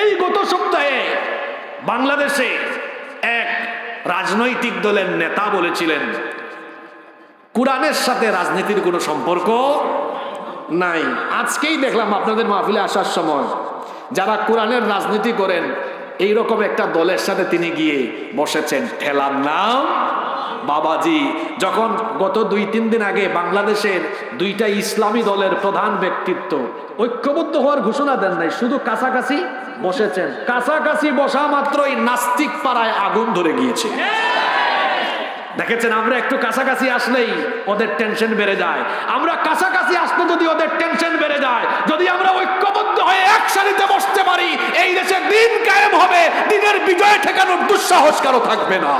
এই গত সপ্তাহে বাংলাদেশে এক রাজনৈতিক দলের নেতা বলেছিলেন, কোরআনের সাথে রাজনীতির কোনো সম্পর্ক নাই। আজকেই দেখলাম আপনাদের মাহফিলে আসার সময় যারা কোরআনের রাজনীতি করেন এই রকম একটা দলের সাথে তিনি গিয়ে বসেছেন। ঠেলার নাম বাবাজি। যখন গত দুই, তিন দিন আগে বাংলাদেশের দুইটা ইসলামী দলের প্রধান ব্যক্তিত্ব ঐক্যবদ্ধ হওয়ার ঘোষণা দেন নাই, শুধু কাছাকাছি বসেছেন। কাছাকাছি বসা মাত্রই নাস্তিক পাড়ায় আগুন ধরে গিয়েছে। দেখেছেন, আমরা একটু কাছাকাছি আসলেই ওদের টেনশন বেড়ে যায়। আমরা কাছাকাছি আসলে যদি ওদের টেনশন বেড়ে যায়, যদি আমরা ঐক্যবদ্ধ হয়ে এক সারিতে বসতে পারি, এই দেশে দিন কায়েম হবে, দিনের বিজয় ঠেকানোর দুঃসাহস কারও থাকবে না।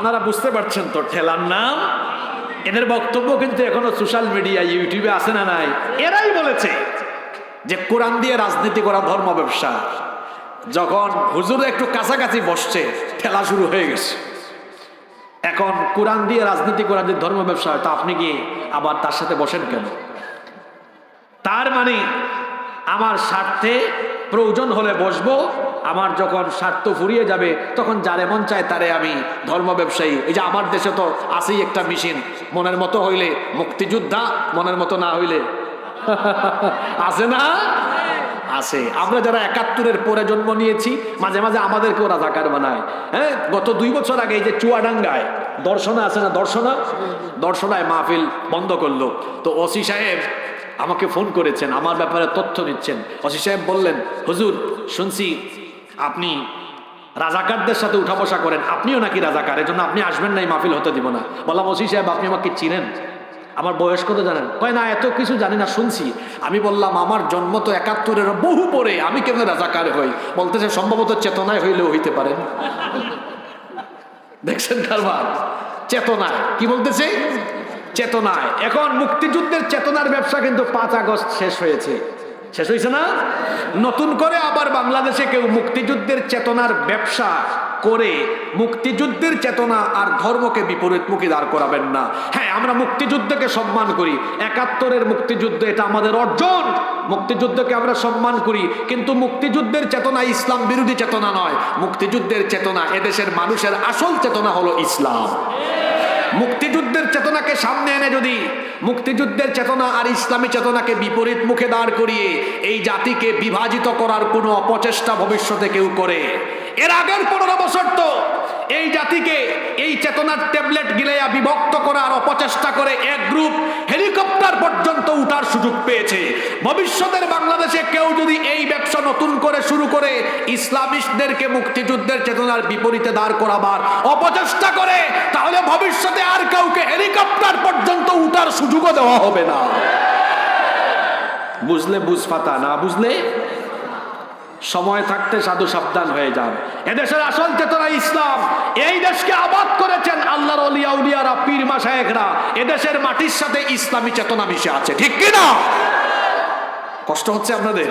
আপনারা বুঝতে পারছেন তো ঠেলার নাম? এদের বক্তব্য কিন্তু এখনও সোশ্যাল মিডিয়া, ইউটিউবে আসে না নাই? এরাই বলেছে যে কোরআন দিয়ে রাজনীতি করা ধর্ম ব্যবসা। যখন হুজুর একটু কাছাকাছি বসছে, ঠেলা শুরু হয়ে গেছে। এখন কোরআন দিয়ে রাজনীতি করা যে ধর্ম ব্যবসা হয় তা আপনি কি আবার তার সাথে বসেন কেন? তার মানে আমার স্বার্থে প্রয়োজন হলে বসবো, আমার যখন স্বার্থ ফুরিয়ে যাবে, তখন যারে মন চায় তারে আমি ধর্ম ব্যবসায়ী। এই যে আমার দেশে তো আছেই একটা মেশিন, মনের মতো হইলে মুক্তিযোদ্ধা, মনের মতো না হইলে। আছে না? আছে। আমরা যারা একাত্তরের পরে জন্ম নিয়েছি, মাঝে মাঝে আমাদেরকেও রাজাকার বানায়। হ্যাঁ গত দুই বছর আগে এই যে চুয়াডাঙ্গায়, দর্শনা আছে না দর্শনা? দর্শনায় মাহফিল বন্ধ করল। তো ওসি সাহেব আমাকে ফোন করেছেন, আমার ব্যাপারে তথ্য নিচ্ছেন ওসি সাহেব বললেন, হুজুর, শুনছি আপনি রাজাকারদের সাথে উঠা বসা করেন। আপনিও নাকি রাজাকার, এজন্য আপনি আসবেন না, এই মাহফিল হতে দিব না। বললাম, ওসি সাহেব, আপনি আমাকে চিনেন? আমার বয়স কত জানেন? কয়, না, এত কিছু জানি না, শুনছি। আমি বললাম, আমার জন্ম তো একাত্তরের বহু পরে, আমি কেমন রাজাকার হই? বলতেছে, সম্ভবত চেতনায় হইলেও হইতে পারেন। দেখছেন কারবার? চেতনায়, কি বলতেছে? চেতনায়। এখন মুক্তিযুদ্ধের চেতনার ব্যবসা কিন্তু পাঁচ আগস্ট শেষ হয়েছে। শেষ হয়েছে না? নতুন করে আবার বাংলাদেশে কেউ মুক্তিযুদ্ধের চেতনার ব্যবসা করে, মুক্তিযুদ্ধের চেতনা আর ধর্মকে বিপরীত বিপরীতমুখী দাঁড় করাবেন না। হ্যাঁ আমরা মুক্তিযুদ্ধকে সম্মান করি। একাত্তরের মুক্তিযুদ্ধ এটা আমাদের অর্জন। মুক্তিযুদ্ধকে আমরা সম্মান করি। কিন্তু মুক্তিযুদ্ধের চেতনা ইসলাম বিরোধী চেতনা নয়। মুক্তিযুদ্ধের চেতনা এদেশের মানুষের আসল চেতনা হলো ইসলাম। মুক্তিযুদ্ধের চেতনাকে সামনে এনে যদি মুক্তিযুদ্ধের চেতনা আর ইসলামী চেতনাকে বিপরীত মুখে দাঁড় করিয়ে এই জাতিকে বিভাজিত করার কোনো অপচেষ্টা ভবিষ্যতে কেউ করে। এর আগের পনেরো বছর তো এই জাতিকে এই চেতনার ট্যাবলেট গিলাইয়া বিভক্ত করার অপচেষ্টা করে এক গ্রুপ উঠার সুযোগ পেয়েছে। ভবিষ্যতের বাংলাদেশে কেউ যদি এই ব্যবসা নতুন করে শুরু করে, ইসলামিস্টদেরকে মুক্তিযুদ্ধের চেতনার বিপরীতে দাঁড় করাবার অপচেষ্টা করে, তাহলে ভবিষ্যতে আর কাউকে হেলিকপ্টার পর্যন্ত উঠার সুযোগও দেওয়া হবে না। বুঝলে বুঝ না বুঝলে? সময় থাকতে সাধু সাবধান হয়ে যান এদেশের আসল চেতনা ইসলাম, এই দেশকে আবাদ করেছেন আল্লাহর অলিয়া উলিয়ারা পীর মাসায়েকরা এদেশের মাটির সাথে ইসলামী চেতনা মিশে আছে, ঠিক কিনা? কষ্ট হচ্ছে আপনাদের?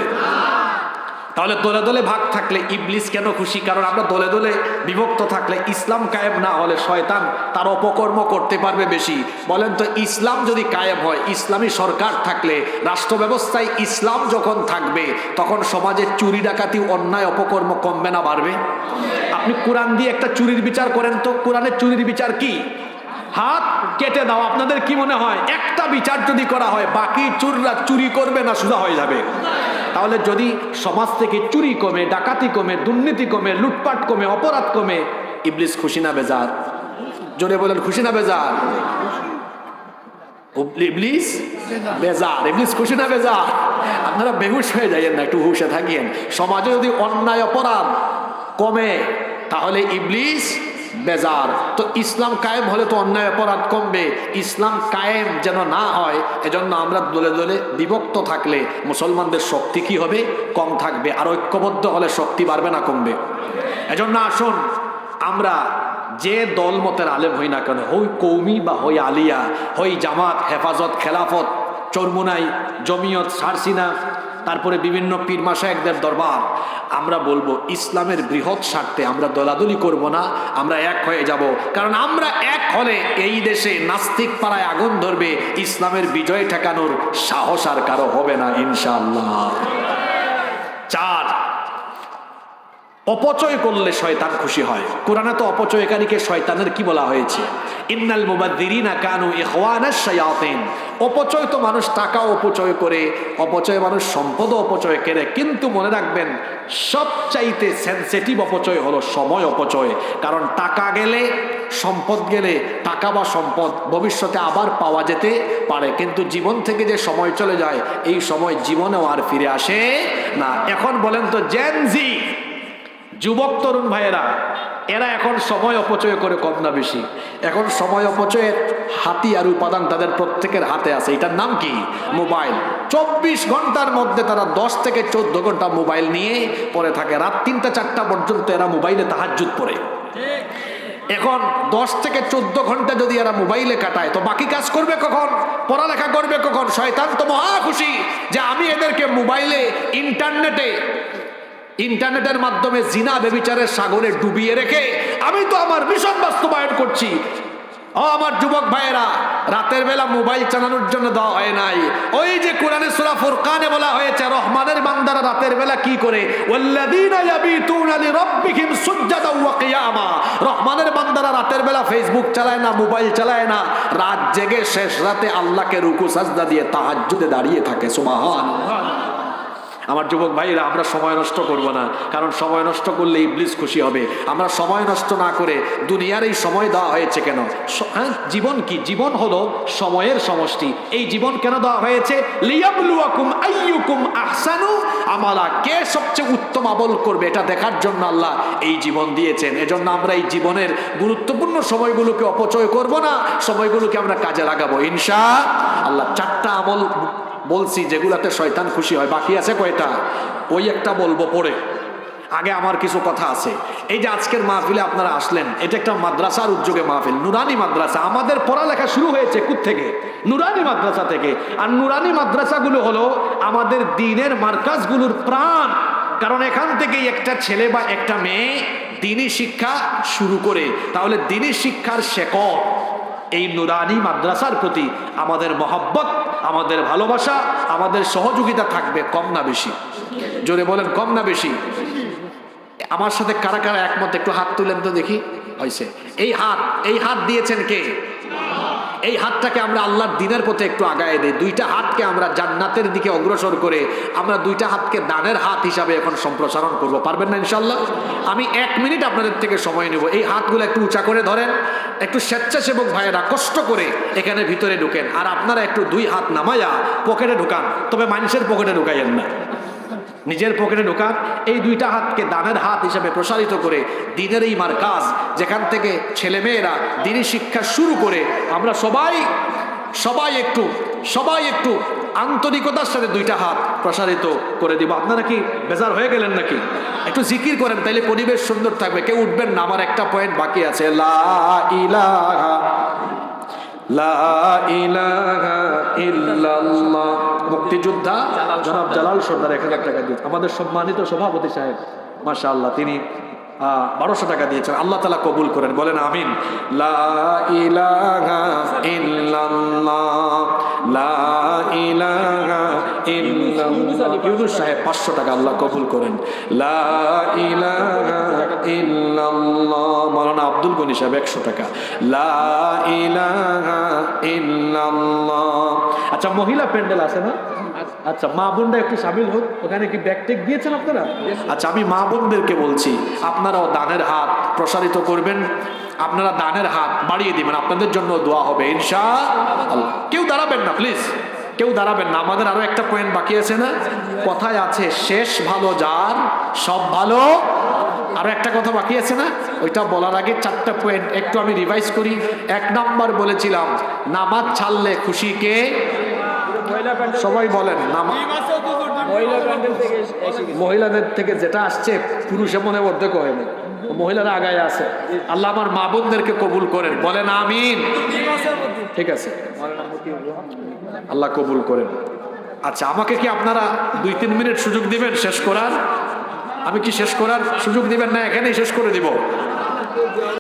তাহলে দলে দলে ভাগ থাকলে ইবলিস কেন খুশি? কারণ আমরা দলে দলে বিভক্ত থাকলে ইসলাম কায়েম না হলে শয়তান তার অপকর্ম করতে পারবে বেশি। বলেন তো, ইসলাম যদি কায়েম হয়, ইসলামী সরকার থাকলে রাষ্ট্র ব্যবস্থায় ইসলাম যখন থাকবে, তখন সমাজে চুরি ডাকাতি, অন্যায়, অপকর্ম কমবে না, বাড়বে? আপনি কোরআন দিয়ে একটা চুরির বিচার করেন তো, কোরআনের চুরির বিচার কি? হাত কেটে দাও, আপনাদের কি মনে হয়? একটা বিচার যদি করা হয়, বাকি চুররা চুরি করবে না, সোজা হয়ে যাবে। তাহলে যদি সমাজ থেকে চুরি কমে, ডাকাতি কমে, দুর্নীতি কমে, লুটপাট কমে, অপরাধ কমে, ইবলিস খুশি না বেজার? জোরে বলেন, খুশি না বেজার? বেজার খুশি না আপনারা বেহুশ হয়ে যাইয়েন না, একটু হুশে থাকিয়েন। সমাজে যদি অন্যায়, অপরাধ কমে, তাহলে ইবলিস বেজার। তো ইসলাম কায়েম হলে তো অন্যায় অপরাধ কমবে। ইসলাম কায়েম যেন না হয়, এজন্য আমরা দলে দলে বিভক্ত থাকলে মুসলমানদের শক্তি কি হবে? কম থাকবে। আর ঐক্যবদ্ধ হলে শক্তি বাড়বে না, কমবে। এজন্য আসুন, আমরা যে দল মতের আলেম হই না কেন, হই কৌমি বা হই আলিয়া, হই জামাত, হেফাজত, খেলাফত, চরমুনাই, জমিয়ত, সারসিনা তারপরে বিভিন্ন পীর মাসায়কদের দরবার। আমরা বলব, ইসলামের বৃহৎ স্বার্থে আমরা দলাদলি করব না, আমরা এক হয়ে যাব। কারণ আমরা এক হলে এই দেশে নাস্তিক পাড়ায় আগুন ধরবে, ইসলামের বিজয় ঠেকানোর সাহস আর কারও হবে না ইনশাল্লাহ চার অপচয় করলে শয়তান খুশি হয়। কোরআনে তো অপচয়কারীকে শয়তানের কি বলা হয়েছে? ইন্নাল মুবাদ্দিরিনা কানু ইখওয়ানাশ শায়াতিন। অপচয় তো মানুষ টাকা অপচয় করে, অপচয় মানুষ সম্পদ অপচয় করে। কিন্তু মনে রাখবেন, সবচাইতে সেনসিটিভ অপচয় হলো সময় অপচয়। কারণ টাকা গেলে, সম্পদ গেলে, টাকা বা সম্পদ ভবিষ্যতে আবার পাওয়া যেতে পারে। কিন্তু জীবন থেকে যে সময় চলে যায়, এই সময় জীবনেও আর ফিরে আসে না। এখন বলেন তো জেনজি যুবক তরুণ ভাইয়েরা, এরা এখন সময় অপচয় করে কম না বেশি। এখন সময় অপচয়ের হাতি আর উপাদান তাদের প্রত্যেকের হাতে আছে। এটার নাম কি? মোবাইল। চব্বিশ ঘণ্টার মধ্যে তারা দশ থেকে চোদ্দ ঘণ্টা মোবাইল নিয়ে পড়ে থাকে। রাত তিনটা, চারটা পর্যন্ত এরা মোবাইলে তাহাজুত পড়ে। এখন দশ থেকে চোদ্দ ঘণ্টা যদি এরা মোবাইলে কাটায়, তো বাকি কাজ করবে কখন? পড়ালেখা করবে কখন? শয়তান তো মহা খুশি যে আমি এদেরকে মোবাইলে, ইন্টারনেটে ইন্টারনেটের মাধ্যমে জিনা বেবিচারের সাগরে ডুবিয়ে রেখে আমি তো আমার মিশন বাস্তবায়ন করছি। ও আমার যুবক ভাইয়েরা, রাতের বেলা মোবাইল চালানোর জন্য দেওয়া হয় নাই। ওই যে কোরআনে সূরা ফুরকানে বলা হয়েছে, রহমানের বান্দারা রাতের বেলা কি করে? রহমানের বান্দারা রাতের বেলা ফেসবুক চালায় না, মোবাইল চালায় না। রাত জেগে শেষ রাতে আল্লাহকে রুকু সাজদা দিয়ে তাহাজ্জুদে দাঁড়িয়ে থাকে, সুবহানাল্লাহ। আমার যুবক ভাইরা আমরা সময় নষ্ট করব না, কারণ সময় নষ্ট করলে ইবলিস খুশি হবে। আমরা সময় নষ্ট না করে দুনিয়ার এই সময় দেওয়া হয়েছে কেন? হ্যাঁ জীবন কি? জীবন হলো সময়ের সমষ্টি। এই জীবন কেন দেওয়া হয়েছে? লিয়াবলুয়াকুম কে সবচেয়ে উত্তম আমল করবে এটা দেখার জন্য আল্লাহ এই জীবন দিয়েছেন। এজন্য আমরা এই জীবনের গুরুত্বপূর্ণ সময়গুলোকে অপচয় করব না, সময়গুলোকে আমরা কাজে লাগাবো। ইনশা আল্লাহ চারটা আমল বলছি, যেগুলাতে শয়তান খুশি হয়। বাকি আছে কয়টা? ওই একটা বলব পরে। আগে আমার কিছু কথা আছে। এই যে আজকের মাহফিলে আপনারা আসলেন, এটা একটা মাদ্রাসার উদ্যোগে মাহফিল, নুরানি মাদ্রাসা। আমাদের পড়ালেখা শুরু হয়েছে থেকে নুরানি মাদ্রাসা থেকে। আর নুরানি মাদ্রাসাগুলো হলো আমাদের দিনের মার্কাজগুলোর প্রাণ। কারণ এখান থেকেই একটা ছেলে বা একটা মেয়ে দিনী শিক্ষা শুরু করে। তাহলে দিনী শিক্ষার শেকড় এই নুরানি মাদ্রাসার প্রতি আমাদের মহব্বত, আমাদের ভালোবাসা, আমাদের সহযোগিতা থাকবে কম না বেশি। জোরে বলেন, কম না বেশি। আমার সাথে কারা কারা একমত? একটু হাত তুলেন তো দেখি। হয়েছে। এই হাত এই হাত দিয়েছেন কে? এই হাতটাকে আমরা আল্লাহর দিনের পথে একটু আগায় দিই। দুইটা হাতকে আমরা জান্নাতের দিকে অগ্রসর করে আমরা দুইটা হাতকে দানের হাত হিসাবে এখন সম্প্রসারণ করব। পারবেন না ইনশাল্লাহ আমি এক মিনিট আপনাদের থেকে সময় নেব। এই হাতগুলো একটু উঁচা করে ধরেন, একটু স্বেচ্ছাসেবক ভাইয়েরা কষ্ট করে এখানে ভিতরে ঢুকেন। আর আপনারা একটু দুই হাত নামায়া পকেটে ঢুকান। তবে মানুষের পকেটে ঢুকাইয়েন না। নিজের পকেটে ঢোকান এই দুইটা হাতকে দানের হাত হিসাবে প্রসারিত করে দিনের এই মার কাজ, যেখান থেকে ছেলেমেয়েরা দিনী শিক্ষা শুরু করে আমরা সবাই সবাই একটু সবাই একটু আন্তরিকতার সাথে দুইটা হাত প্রসারিত করে দিব। আপনারা কি বেজার হয়ে গেলেন নাকি? একটু জিকির করেন, তাইলে পরিবেশ সুন্দর থাকবে। কেউ উঠবেন না, আমার একটা পয়েন্ট বাকি আছে। লা ইলাহা মুক্তিযোদ্ধা জনাব জালাল সর্দার এক হাজার টাকা দিয়েছেন আমাদের সম্মানিত সভাপতি সাহেব মাসা আল্লাহ তিনি বারোশো টাকা দিয়েছেন। আল্লাহ তালা কবুল করেন, বলেন আমিন। লা ইলাহা ইল্লাল্লাহ। লা ইলাহা ইউনুস সাহেব পাঁচশো টাকা আল্লাহ কবুল করেন। লা ইলাহা ইল্লাল্লাহ, মাওলানা আব্দুল গনি সাহেব একশো টাকা। আচ্ছা মহিলা প্যান্ডেল আছে না? আচ্ছা মা বোনরা একটু সামিল হোক। ওখানে কি ব্যাগ টেক দিয়েছেন আপনারা? আচ্ছা আমি মা বোনদেরকে বলছি, আপনারাও দানের হাত প্রসারিত করবেন। আপনারা দানের হাত বাড়িয়ে দিবেন। আপনাদের জন্য দোয়া হবে ইনশা কেউ দাঁড়াবেন না, প্লিজ। কেউ দাঁড়াবেন না। আমাদের আরও একটা পয়েন্ট বাকি আছে না? কথায় আছে, শেষ ভালো যার, সব ভালো। আরও একটা কথা বাকি আছে না? ওইটা বলার আগে চারটা পয়েন্ট একটু আমি রিভাইজ করি। এক নাম্বার বলেছিলাম, নামাজ ছাড়লে খুশি কে? সবাই বলেন, নামা মহিলাদের থেকে যেটা আসছে পুরুষে মনে অর্ধেক হয়নি। মহিলারা আগায় আছে। আল্লাহ আমার মা বোনদেরকে কবুল করেন। বলেন আমিন। ঠিক আছে। আল্লাহ কবুল করেন। আচ্ছা আমাকে কি আপনারা দুই তিন মিনিট সুযোগ দিবেন শেষ করার? আমি কি শেষ করার সুযোগ দিবেন না, এখানেই শেষ করে দিব।